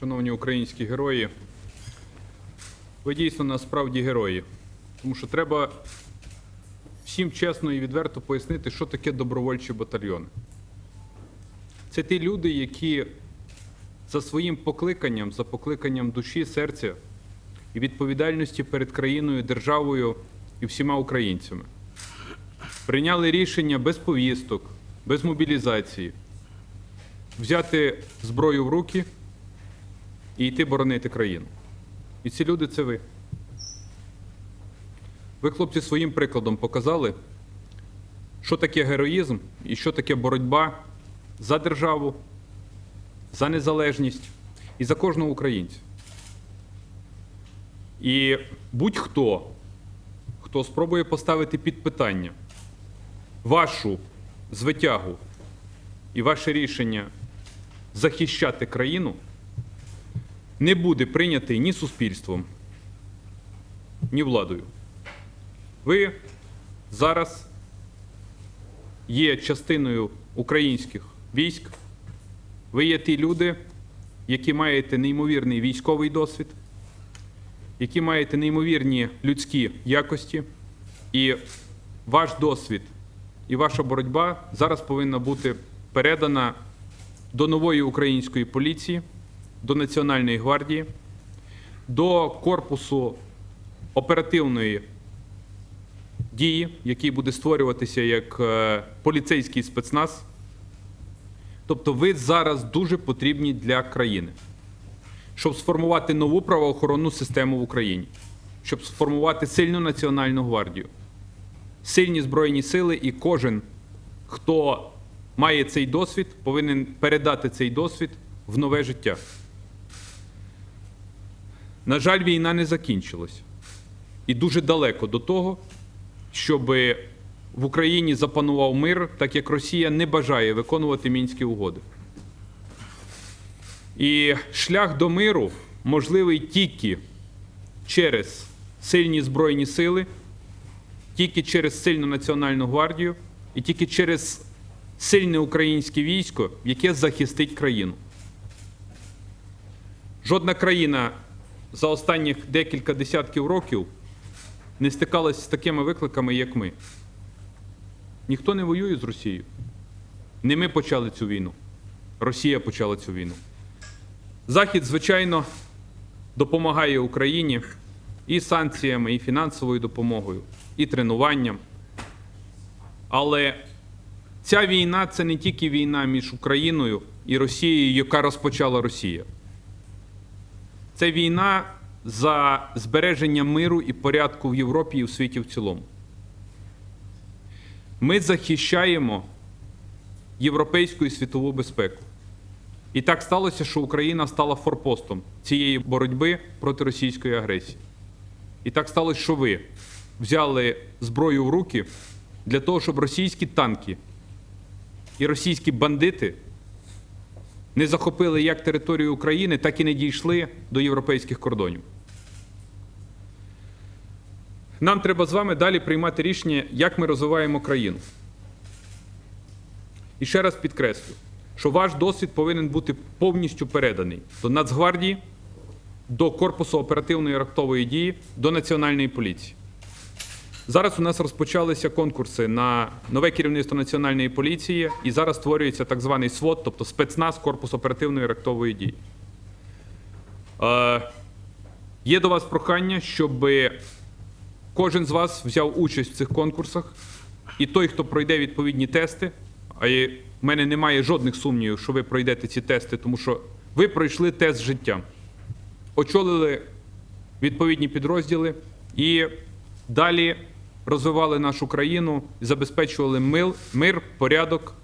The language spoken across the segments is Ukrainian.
шановні українські герої, ви дійсно насправді герої. Тому що треба всім чесно і відверто пояснити, що таке добровольчі батальйони. Це ті люди, які за своїм покликанням, за покликанням душі, серця і відповідальності перед країною, державою і всіма українцями прийняли рішення без повісток, без мобілізації взяти зброю в руки і йти боронити країну. І ці люди це ви. Ви, хлопці, своїм прикладом показали, що таке героїзм і що таке боротьба за державу, за незалежність і за кожного українця. І будь-хто, хто спробує поставити під питання вашу звитягу і ваше рішення захищати країну, не буде прийнятий ні суспільством, ні владою. Ви зараз є частиною українських військ. Ви є ті люди, які маєте неймовірний військовий досвід, які маєте неймовірні людські якості, і ваш досвід і ваша боротьба зараз повинна бути передана до нової української поліції, до Національної гвардії, до корпусу оперативної дії, який буде створюватися як е, поліцейський спецназ. Тобто ви зараз дуже потрібні для країни, щоб сформувати нову правоохоронну систему в Україні, щоб сформувати сильну національну гвардію, сильні збройні сили, і кожен, хто має цей досвід, повинен передати цей досвід в нове життя. На жаль, війна не закінчилась. І дуже далеко до того, щоб в Україні запанував мир, так як Росія не бажає виконувати мінські угоди. І шлях до миру можливий тільки через сильні збройні сили, тільки через сильну національну гвардію і тільки через сильне українське військо, яке захистить країну. Жодна країна за останніх декілька десятків років не стикалась з такими викликами, як ми. Ніхто не воює з Росією. Не ми почали цю війну. Росія почала цю війну. Захід, звичайно, допомагає Україні і санкціями, і фінансовою допомогою, і тренуванням. Але ця війна це не тільки війна між Україною і Росією, яка розпочала Росія. Це війна за збереження миру і порядку в Європі і в світі в цілому. Ми захищаємо європейську і світову безпеку. І так сталося, що Україна стала форпостом цієї боротьби проти російської агресії. І так сталося, що ви взяли зброю в руки для того, щоб російські танки і російські бандити не захопили як територію України, так і не дійшли до європейських кордонів. Нам треба з вами далі приймати рішення, як ми розвиваємо країну. І ще раз підкреслю, що ваш досвід повинен бути повністю переданий до Нацгвардії, до Корпусу оперативної раптової дії, до Національної поліції. Зараз у нас розпочалися конкурси на нове керівництво Національної поліції, і зараз створюється так званий СВОТ, тобто спецназ Корпус оперативної реактової дії. Е, є до вас прохання, щоб кожен з вас взяв участь в цих конкурсах, і той, хто пройде відповідні тести, а в мене немає жодних сумнівів, що ви пройдете ці тести, тому що ви пройшли тест життя, очолили відповідні підрозділи і далі розвивали нашу країну, забезпечували мир, мир, порядок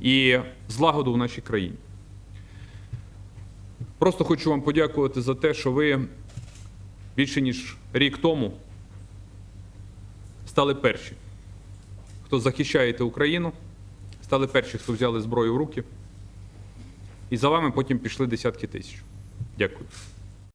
і злагоду в нашій країні. Просто хочу вам подякувати за те, що ви більше ніж рік тому стали перші, хто захищаєте Україну, стали перші, хто взяли зброю в руки, і за вами потім пішли десятки тисяч. Дякую.